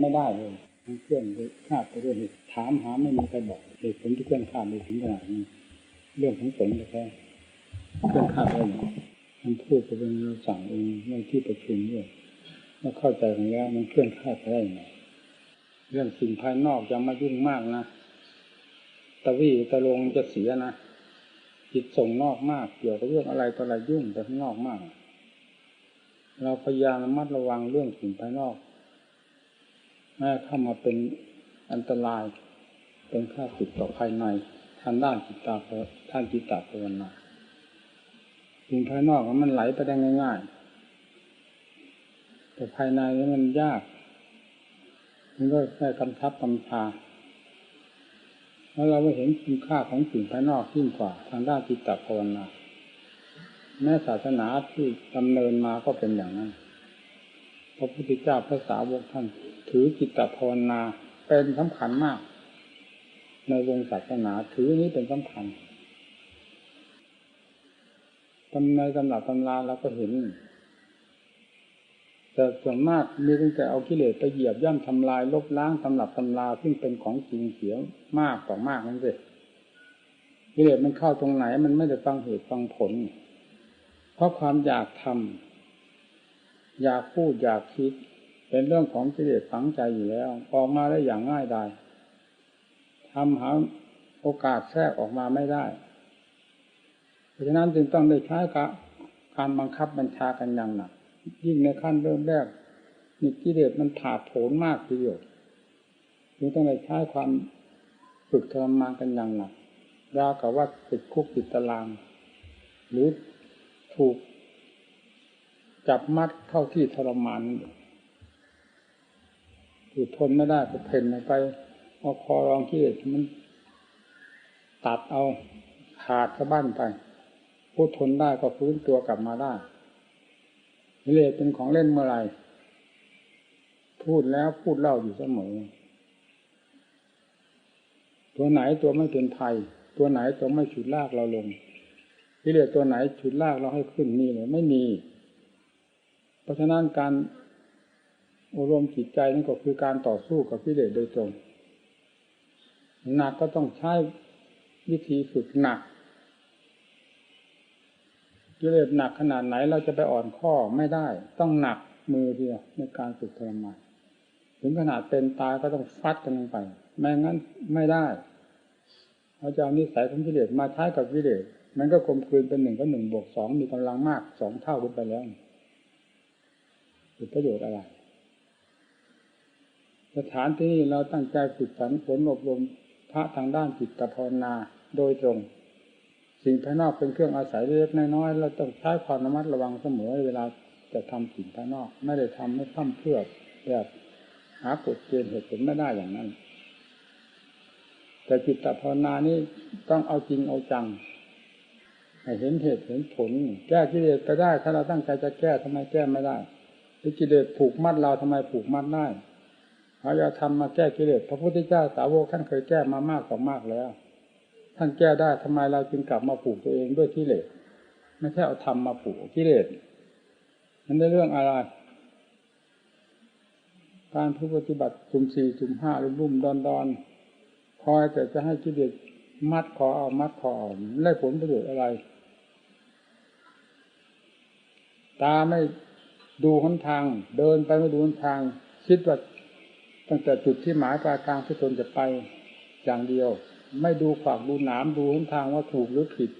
ไม่ได้เลยเคลื่อนไปคาดไปเรื่อยถามหาไม่มีใครบอกเหตุผลที่เคลื่อนคาดไปถึงขนาดนี้เรื่องของสงฆ์แท้เคลื่อนคาดได้อย่างมันพูดไปเป็นเราสั่งเองในที่ประชุมด้วยเมื่อเข้าใจกันแล้วมันเคลื่อนคาดไปได้ยังไงเรื่องสิ่งภายนอกยังมายุ่งมากนะตะวี่ตะลงจะเสียนะจิตส่งนอกมากเกี่ยวกับเรื่องอะไรต่ออะไรยุ่งไปข้างนอกมาก เราพยายามระมัดระวังเรื่องสิ่งภายนอก เข้ามาเป็นอันตราย เป็นค่าศึกต่อภายในทางด้านจิตตาท่านจิตตาภาวนาสิ่งภายนอกมันไหลไปได้ง่ายๆ แต่ภายในนี่มันยากมันก็แค่กำทับกำชาแล้วเราก็เห็นคุณค่าของสิ่งภายนอกยิ่งกว่าทางด้านจิตตภาวนาแม้ศาสนาที่ดำเนินมาก็เป็นอย่างนั้น พระพุทธเจ้าพระสาวกท่าน ถือจิตตภาวนาเป็นสำคัญมาก ในวงศาสนาถือนี้เป็นสำคัญตำในตำหนักตำราเราก็เห็น แต่ส่วนมากมีตั้งแต่เอากิเลสไปเหยียบย่ำทำลาย ลบล้างตำหนักตำราซึ่งเป็นของจริงเสียมากต่อมากนั่นสิกิเลสมันเข้าตรงไหน มันไม่ได้ฟังเหตุฟังผล เพราะความอยากทำ อยากพูดอยากคิด เป็นเรื่องของกิเลสฝังใจอยู่แล้ว ออกมาได้อย่างง่ายดายทำหาโอกาสแทรกออกมาไม่ได้ เพราะฉะนั้นจึงต้องได้ใช้การบังคับบัญชากันอย่างหนัก ยิ่งในขั้นเริ่มแรกนี่กิเลสมันถาโผนมากทีเดียวจึงต้องได้ใช้ความฝึกทรมานกันอย่างหนักราวกับว่าติดคุกติดตาราง หรือถูก จับมัดเข้าที่ทรมานอยู่ทนไม่ได้ก็เพ่นไปเอาคอรองกิเลสมัน ตัดเอาขาดสะบั้นไปพูดทนได้ก็ฟื้นตัวกลับมาได้กิเลสเป็นของเล่นเมื่อไรพูดแล้วพูดเล่าอยู่เสมอ ตัวไหนตัวไม่เป็นภัย ตัวไหนตัวไม่ฉุดลากเราลงกิเลสตัวไหนฉุดลากเราให้ขึ้นนี่เลยไม่มี เพราะฉะนั้นการอบรมจิตใจนั่นก็คือการต่อสู้กับกิเลสโดยตรงหนักก็ต้องใช้วิธีฝึกหนักกิเลสหนักขนาดไหนเราจะไปอ่อนข้อไม่ได้ ต้องหนักมือเดียวในการฝึกทรมานถึงขนาดเป็นตายก็ต้องฟัดกันลงไปไม่งั้นไม่ได้เราจะเอานิสัยของกิเลสมาใช้กับกิเลสมันก็กลมกลืนเป็นหนึ่งก็หนึ่งบวกสองมีกำลังมากสองเท่าขึ้นไปแล้ว เป็นประโยชน์อะไร สถานที่นี้เราตั้งใจฝึกฝนผลอบรมพระทางด้านจิตภาวนาโดยตรง สิ่งภายนอกเป็นเครื่องอาศัยเล็กน้อยเราต้องใช้ความระมัดระวังเสมอเวลาจะทำสิ่งภายนอก ไม่ได้ทำให้พร่ำเพื่อแบบหากฎเกณฑ์เหตุผลไม่ได้อย่างนั้น แต่จิตภาวนานี้ต้องเอาจริงเอาจังให้เห็นเหตุเห็นผล แก้กิเลสไปได้ ถ้าเราตั้งใจจะแก้ทำไมแก้ไม่ได้ กิเลสผูกมัดเราทำไมผูกมัดได้พระยาธรรมมาแก้กิเลสพระพุทธเจ้าสาวกท่านเคยแก้มามากกว่ามากแล้ว ท่านแก้ได้ทำไมเราจึงกลับมาผูกตัวเองด้วยกิเลสไม่ใช่เอาธรรมมาผูกกิเลสมันได้เรื่องอะไร การผู้ปฏิบัติสุ่มสี่สุ่มห้ารุ่มรุ่มดอนดอนคอยแต่จะให้กิเลสมัดคอเอามัดคอเอาได้ผลประโยชน์อะไร ตาไม่ ดูหนทาง เดินไปไม่ดูหนทาง คิดว่าตั้งแต่จุดที่หมายปลายทางที่ตนจะไปอย่างเดียว ไม่ดูขวากดูหนามดูหนทางว่าถูกหรือผิด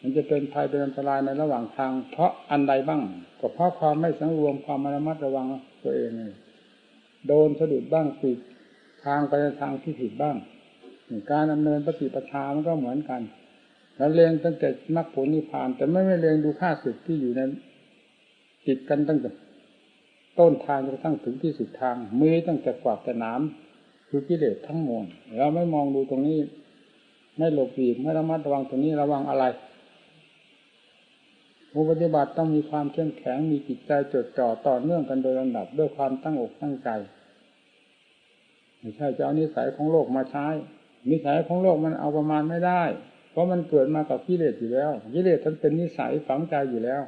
มันจะเป็นภัยเป็นอันตรายในระหว่างทาง เพราะอันใดบ้าง ก็เพราะความไม่สังรวมความระมัดระวังตัวเองเลยโดนสะดุดบ้างผิดทางไปในทางที่ผิดบ้างการดำเนินปฏิปทามันก็เหมือนกัน แล้วเรียนตั้งแต่มรรคผลนิพพาน แต่ไม่ไม่เรียนดูค่าศึกที่อยู่ใน ติดกันตั้งแต่ต้นทางจนกระทั่งถึงที่สุดทางมือตั้งแต่กวาดแต่น้ำคือกิเลสทั้งมวลเราไม่มองดูตรงนี้ ไม่หลบหลีกไม่ระมัดระวังตรงนี้ระวังอะไรผู้ปฏิบัติต้องมีความเข้มแข็งมีจิตใจจดจ่อต่อเนื่องกันโดยลำดับด้วยความตั้งอกตั้งใจไม่ใช่จะเอานิสัยของโลกมาใช้ นิสัยของโลกมันเอาประมาณไม่ได้ เพราะมันเกิดมากับกิเลสอยู่แล้วกิเลสมันเป็นนิสัยฝังใจอยู่แล้ว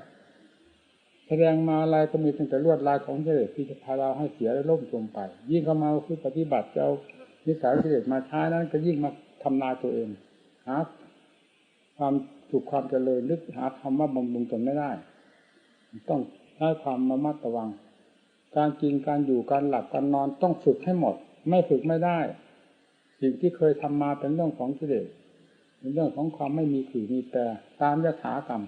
แสดงมาอะไรก็มีตั้งแต่ลวดลายของกิเลสที่จะพาเราให้เสียและล่มจมไป ยิ่งเข้ามาคือปฏิบัติจะเอานิสัยกิเลสมาใช้นั้นก็ยิ่งมาทำลายตัวเองหาความถูกความเจริญนึกหาคำว่าบำรุงตนไม่ได้ ต้องใช้ความระมัดระวัง การกินการอยู่การหลับการนอนต้องฝึกให้หมด ไม่ฝึกไม่ได้ สิ่งที่เคยทำมาเป็นเรื่องของกิเลสเป็นเรื่องของความไม่มีขื่อมีแต่ตามยถากรรม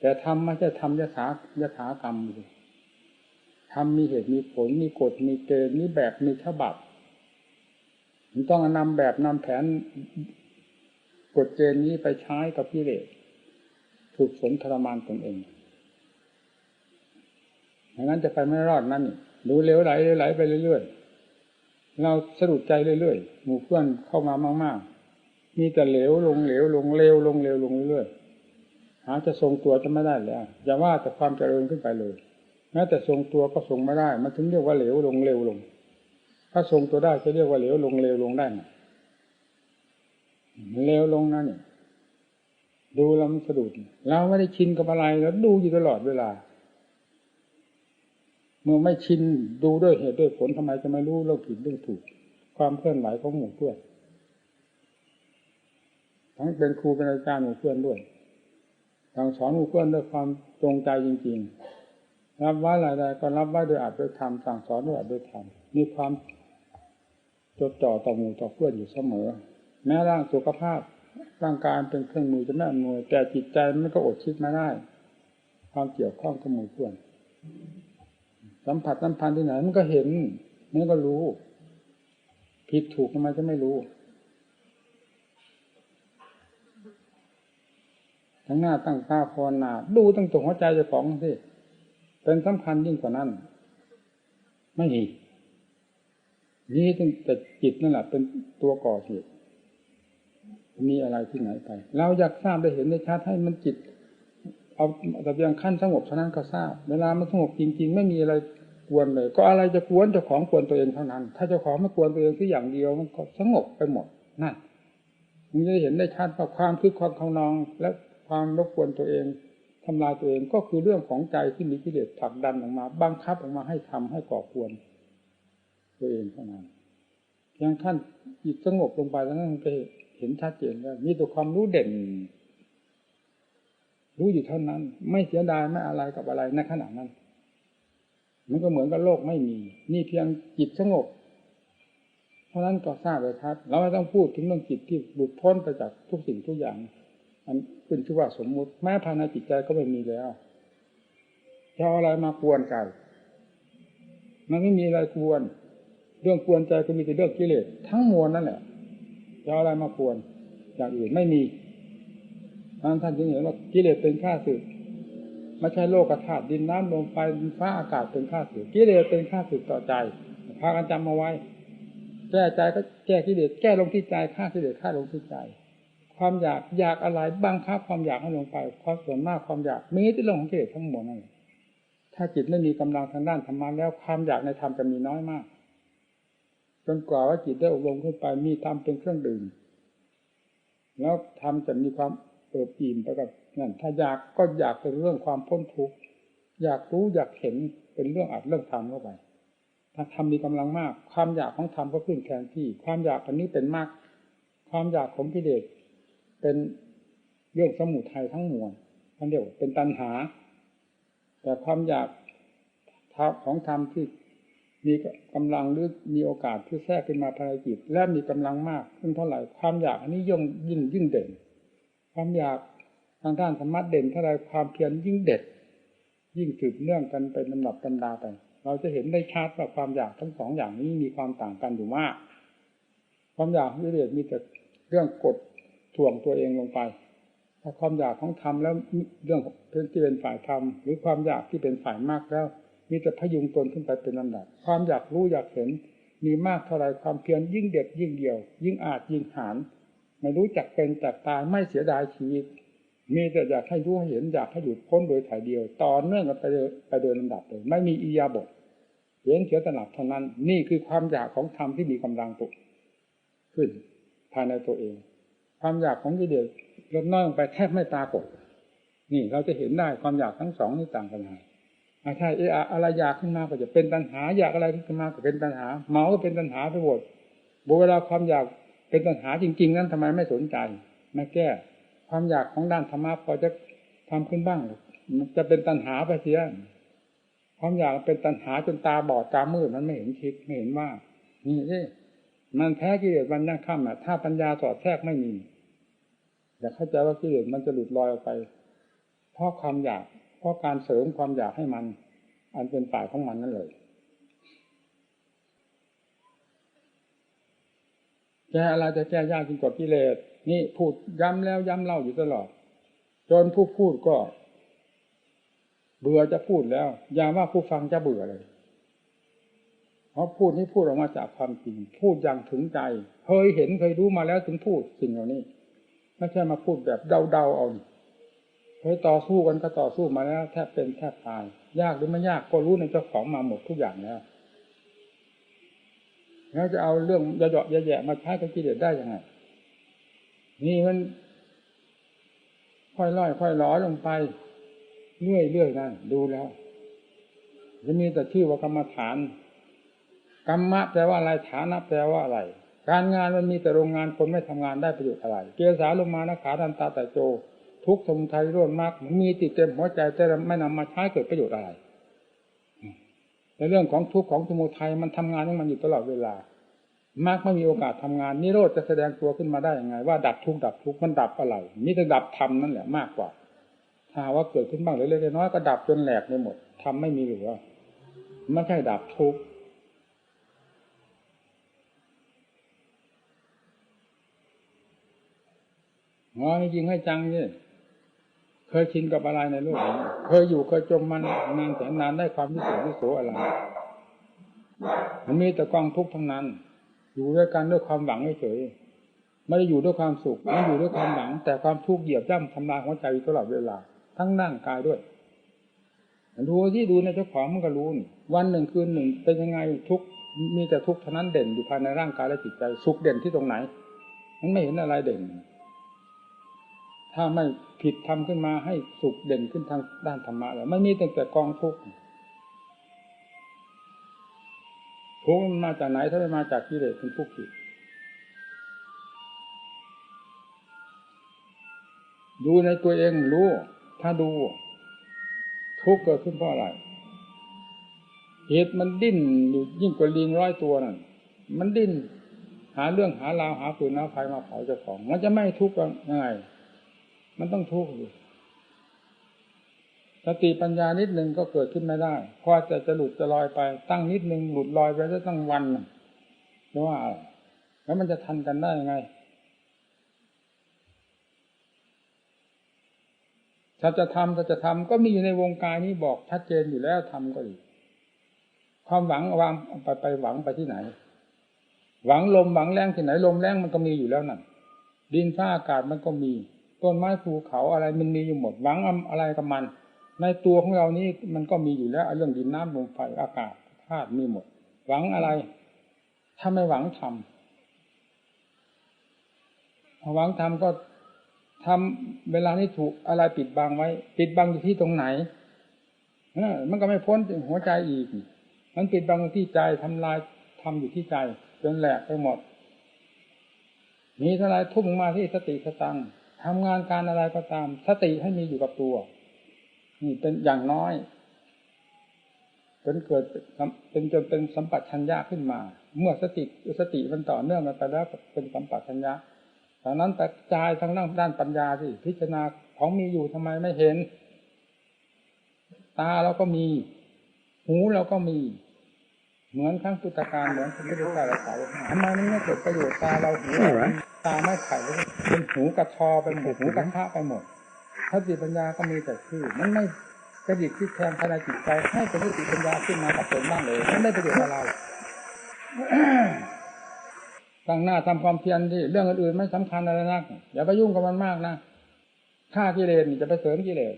แต่ทำไม่ใช่ทำยถายถากรรมเลยทำมีเหตุมีผลมีกฎมีเกณฑ์มีแบบมีฉบับมันต้องนำแบบนำแผนกฎเกณฑ์นี้ไปใช้กับกิเลสฝึกฝนทรมานตนเองอย่างนั้นจะไปไม่รอดนั่นดูเร็วไหลเร็วไหลไปเรื่อยๆ เราสะดุดใจเรื่อยๆ หมู่เพื่อนเข้ามามากๆ มีแต่เหลวลงเหลวลงเร็วลงเร็วลงเรื่อยๆ หาจะทรงตัวจะไม่ได้แล้วอย่าว่าแต่ความเจริญขึ้นไปเลยแม้แต่ทรงตัวก็ทรงไม่ได้มันถึงเรียกว่าเหลวลงเร็วลง ถ้าทรงตัวได้จะเรียกว่าเหลวลงเร็วลงได้ไหมมันเร็วลงนั่นนี่ยดูแล้วมันสะดุดเราไม่ได้ชินกับอะไรแล้วดูอยู่ตลอดเวลา เมื่อไม่ชินดูด้วยเหตุด้วยผลทำไมจะไม่รู้เรื่องผิดเรื่องถูก ความเคลื่อนไหวของหมู่เพื่อนทั้งเป็นครูเป็นอาจารย์หมู่เพื่อนด้วย สั่งสอนหมู่เพื่อนด้วยความจงใจจริง ๆ รับว่าอะไรๆก็รับว่าโดยอาจโดยธรรมสั่งสอนด้วยอาจโดยธรรมมีความจดจ่อต่อหมู่ต่อเพื่อนอยู่เสมอ แม้ร่างสุขภาพร่างกายเป็นเครื่องมือจะไม่อำนวยแต่จิตใจมันก็อดคิดไม่ได้ ความเกี่ยวข้องกับหมู่เพื่อนสัมผัสสัมพันธ์ที่ไหนมันก็เห็นมันก็รู้ ผิดถูกทำไมจะไม่รู้ ทั้งหน้าตั้งตาภาวนาดูตั้งตัวหัวใจเจ้าของสิเป็นสำคัญยิ่งกว่านั้น ไม่มีนี่ตั้งแต่จิตนั่นแหละเป็นตัวก่อเหตุมีอะไรที่ไหนไป เราอยากทราบได้เห็นได้ชัดให้มันจิต เอาแต่เพียงขั้นสงบเท่านั้นก็ทราบ เวลามันสงบจริง ๆ ไม่มีอะไรกวนเลย ก็อะไรจะกวนเจ้าของกวนตัวเองเท่านั้น ถ้าเจ้าของไม่กวนตัวเองที่อย่างเดียวมันก็สงบไปหมดนั่นมันจะเห็นได้ชัดว่าความคือความเขานองและ ความรบกวนตัวเองทำลายตัวเองก็คือเรื่องของใจที่มีกิเลสผลักดันออกมา บังคับออกมาให้ทำให้ก่อควร ตัวเองเท่านั้นเพียงขั้นจิตสงบลงไปแล้วนั่นก็เห็นชัดเจนว่ามีตัวความรู้เด่น รู้อยู่เท่านั้น ไม่เสียดายไม่อะไรกับอะไรในขณะนั้น มันก็เหมือนกับโลกไม่มี นี่เพียงจิตสงบเพราะนั้นก็ทราบเลยครับ เราไม่ต้องพูดถึงเรื่องจิตที่หลุดพ้นไปจากทุกสิ่งทุกอย่าง อันเป็นชื่อว่าสมมุติแม้ภายในจิตใจก็ไม่มีแล้วจะเอาอะไรมากวนกันมันไม่มีอะไรกวน เรื่องกวนใจก็มีแต่เรื่องกิเลสทั้งมวลนั่นแหละจะอะไรมาควรอย่างอื่นไม่มีนั้นท่านจึงเห็นว่ากิเลสเป็นข้าศึกไม่ใช่โลกธาตุดินน้ำลมไฟฟ้าอากาศเป็นข้าศึกกิเลสเป็นข้าศึกต่อใจพากันจำมาไว้ แก้ใจก็แก้กิเลสแก้ลงที่ใจฆ่ากิเลสฆ่าลงที่ใจ ความอยากอยากอะไรบังคับความอยากให้ลงไปความส่วนมากความอยากมีที่ลงของกิเลสทั้งหมดนั่นถ้าจิตไม่มีกำลังทางด้านธรรมะแล้วความอยากในธรรมจะมีน้อยมากจนกว่าว่าจิตได้อบรมขึ้นไปมีธรรมเป็นเครื่องดื่มแล้วธรรมจะมีความเอิบอิ่มไปกับนั่นถ้าอยากก็อยากเป็นเรื่องความพ้นทุกข์อยากรู้อยากเห็นเป็นเรื่องอัดเรื่องธรรมเข้าไป ถ้าธรรมมีกำลังมาก ความอยากของธรรมก็ขึ้นแทนที่ ความอยากอันนี้เป็นมาก ความอยากของกิเลส เป็นเรื่องสมุทัยทั้งมวลท่านเรียวเป็นตัณหา แต่ความอยากของธรรมที่มีกำลังหรือมีโอกาสที่แทรกขึ้นมาภายในจิตและมีกำลังมากขึ้นเท่าไหร่ความอยากอันนี้ย่งยิ่งยิ่งเด่น ความอยากทางด้านธรรมะเด่นเท่าไรความเพียรยิ่งเด็ด ยิ่งสืบเนื่องกันเป็นลำดับตำดาไป เราจะเห็นได้ชัดว่าความอยากทั้งสองอย่างนี้มีความต่างกันอยู่มาก ความอยากของกิเลสมีแต่เรื่องกด ถ่วงตัวเองลงไป ถ้าความอยากของธรรมแล้วเรื่องที่เป็นฝ่ายธรรมหรือความอยากที่เป็นฝ่ายมากแล้ว มีแต่พยุงตนขึ้นไปเป็นลำดับความอยากรู้อยากเห็น มีมากเท่าไรความเพียรยิ่งเด็ดยิ่งเดียว ยิ่งอาจยิ่งหานไม่รู้จักเป็นจักตายไม่เสียดายชีวิต มีแต่อยากให้รู้ให้เห็นอยากให้หยุดพ้นโดยถ่ายเดียว ต่อเนื่องกันไปไปโดยลำดับเลยไม่มีอียาบทเพียงเสียตลับเท่านั้น นี่คือความอยากของธรรมที่มีกำลังตุกขึ้นภายในตัวเอง ความอยากของกิเลสลดน้อยลงไปแทบไม่ปรากฏ นี่เราจะเห็นได้ความอยากทั้งสองนี่ต่างกันไงอ่าเอะออะไรอยากขึ้นมาก็จะเป็นตัณหา อยากอะไรขึ้นมาก็เป็นตัณหา เมาก็เป็นตัณหาไปหมดบุเวลาความอยากเป็นตัณหาจริง ๆ นั้นทำไมไม่สนใจไมาแก้ ความอยากของด้านธรรมะพอจะทำขึ้นบ้างมันจะเป็นตัณหาไปเสียความอยากเป็นตัณหาจนตาบอดตามืดมันไม่เห็นคิดไม่เห็นว่านี่ มันแพ้กิเลสมันยังค่ำอะ ถ้าปัญญาสอดแทรกไม่มีอย่าเข้าใจว่ากิเลสมันจะหลุดลอยออกไป เพราะความอยาก เพราะการเสริมความอยากให้มัน อันเป็นฝ่ายของมันนั่นเลยแก้อะไรจะแก้ยากจริงกว่ากิเลสนี่พูดย้ำแล้วย้ำเล่าอยู่ตลอด จนผู้พูดก็ เบื่อจะพูดแล้ว อย่าว่าผู้ฟังจะเบื่อเลย เพราะพูดนี่พูดออกมาจากความจริง พูดอย่างถึงใจ เคยเห็นเคยรู้มาแล้วถึงพูดสิ่งเหล่านี้ไม่ใช่มาพูดแบบเดาๆเอาเคยต่อสู้กันก็ต่อสู้มาแล้ว แทบเป็นแทบตาย ยากหรือไม่ยากก็รู้ในเจ้าของมาหมดทุกอย่างแล้วแล้วจะเอาเรื่องเยาะๆแย่ๆมาใช้กับกิเลสได้ยังไงนี่มัน ค่อยล่อยค่อยล้อลงไปเรื่อยเรื่อยนั่นดูแล้ว จะมีแต่ชื่อว่ากรรมฐาน กรรมะแปลว่าอะไรฐานะแปลว่าอะไร การงานมันมีแต่โรงงานคนไม่ทำงานได้ประโยชน์อะไร เกียรสาลงมานะขาดันตาแต่โจ ทุกสมุทัยร่วนมากมีติดเต็มหัวใจแต่ไม่นำมาใช้เกิดประโยชน์อะไรในเรื่องของทุกข์ของสมุทัยมันทำงานของมันอยู่ตลอดเวลามากไม่มีโอกาสทำงานนิโรธจะแสดงตัวขึ้นมาได้ยังไง ว่าดับทุกข์ดับทุกข์มันดับอะไรนี่จะดับธรรมนั่นแหละมากกว่า ถ้าว่าเกิดขึ้นบ้างเล็กๆน้อยๆก็ดับจนแหลกไปหมดทำไม่มีเหลือไม่ใช่ดับทุกข์ งอจริงให้จังนี่เคยชินกับอะไรในโลกเคยอยู่เคยจมมันนานแสนนานได้ความวิเศษวิโสอะไรมันมีแต่กองทุกข์ทั้งนั้น อยู่ด้วยกันด้วยความหวังเฉยไม่ได้อยู่ด้วยความสุขไม่อยู่ด้วยความหวัง แต่ความทุกข์เหยียบย่ำทำลายหัวใจตลอดเวลา ทั้งร่างกายด้วยดูที่ดูในเจ้าของมันก็รู้นี่วันหนึ่งคืนหนึ่งเป็นยังไงทุกมีแต่ทุกข์เท่านั้นเด่นอยู่ภายในร่างกายและจิตใจ สุขเด่นที่ตรงไหน มันไม่เห็นอะไรเด่น ถ้าไม่ผิดทำขึ้นมาให้สุขเด่นขึ้นทางด้านธรรมะแล้วไม่มีแต่แต่กองทุกข์ทุกข์มันมาจากไหนถ้าไม่มาจากกิเลสเป็นทุกข์ผิดดูในตัวเองรู้ ถ้าดู ทุกข์เกิดขึ้นเพราะอะไรเหตุมันดิ้นอยู่ยิ่งกว่าลิงร้อยตัวนั่นมันดิ้น หาเรื่องหาราวหาปืนหาไฟมาเผาเจ้าของ มันจะไม่ทุกข์ยังไง มันต้องทุกข์อยู่สติปัญญานิดหนึ่งก็เกิดขึ้นไม่ได้พอจะจะหลุดจะลอยไป ตั้งนิดหนึ่งหลุดลอยไปได้ตั้งวันเพราะว่า แล้วมันจะทันกันได้ยังไงถ้าจะทำถ้าจะทำก็มีอยู่ในวงการนี้บอกชัดเจนอยู่แล้วทำก็ดีความหวังวางไปไปหวังไปที่ไหน หวังลมหวังแรงที่ไหนลมแรงมันก็มีอยู่แล้วนั่นดินฟ้าอากาศมันก็มี ต้นไม้ภูเขาอะไรมันมีอยู่หมดหวังอะไรกับมัน ในตัวของเรานี้มันก็มีอยู่แล้วเรื่องดินน้ำลมไฟอากาศธาตุมีหมด หวังอะไร ถ้าไม่หวังทำหวังทำก็ทำเวลานี้ถูกอะไรปิดบังไว้ ปิดบังอยู่ที่ตรงไหนมันก็ไม่พ้นหัวใจอีก มันปิดบังที่ใจทำลายทำอยู่ที่ใจจนแหลกไปหมดมีเท่าไรทุ่มมาที่สติสตัง ทำงานการอะไรก็ตาม สติให้มีอยู่กับตัว นี่เป็นอย่างน้อยจนเกิดเป็นจนเป็นสัมปัชัญญะขึ้นมา เมื่อสติสติมันต่อเนื่องกันไปแล้วเป็นสัมปัชัญญะดังนั้นแต่ใจทางด้านด้านปัญญาสิพิจารณาของมีอยู่ทำไมไม่เห็น ตาเราก็มี หูเราก็มี เหมือนครั้งพุทธการเหมือนพระพุทธเจ้าเราสาวทำไมมันไม่เกิดประโยชน์ตาเราหู ตาไม่ไขว้เป็นหูกระทอเป็นหูกระทะไปหมดถ้าจิตปัญญาก็มีแต่ชื่อ มันไม่กระดิกที่แทงภายในจิตใจให้เป็นสติปัญญาขึ้นมากับตนบ้างเลยไม่ได้ประโยชน์อะไรตั้งหน้าทำความเพียรที่เรื่องอื่นๆไม่สำคัญอะไรนักอย่าไปยุ่งกับมันมากนะฆ่ากิเลสนี่จะไปเสริมกิเลส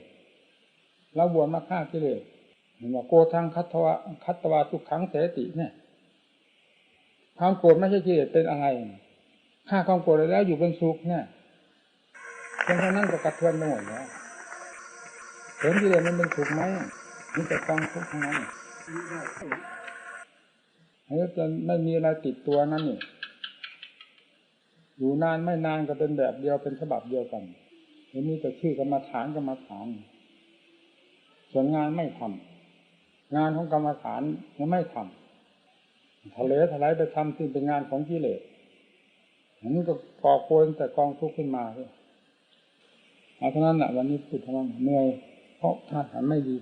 เราบวชมาฆ่ากิเลสเห็นว่าโกทางคัตวะคัตวาทุกขังเสติเนี่ย ความโกรธไม่ใช่กิเลสเป็นอะไร ฆ่าความโกรธแล้วอยู่เป็นสุขเนี่ยเพียงเท่านั้นก็กระเทือนไปหมดแล้วเสริมกิเลสมันเป็นสุขไหมนี่แต่กองทุกข์ทั้งนั้นแล้วจะไม่มีอะไรติดตัวนั่นนี่อยู่นานไม่นานก็เป็นแบบเดียวเป็นฉบับเดียวกันเดี๋ยวนี้แต่ชื่อกรรมฐานกรรมฐานส่วนงานไม่ทำงานของกรรมฐานยังไม่ทำทะเลทลายไปทำซึ่งเป็นงานของกิเลส อันนี้ก็ก่อโกนแต่กองทุกข์ขึ้นมาเลยเอาเท่านั้นแหละวันนี้พูดเท่านั้นเหนื่อยเพราะธาตุขันไม่ดี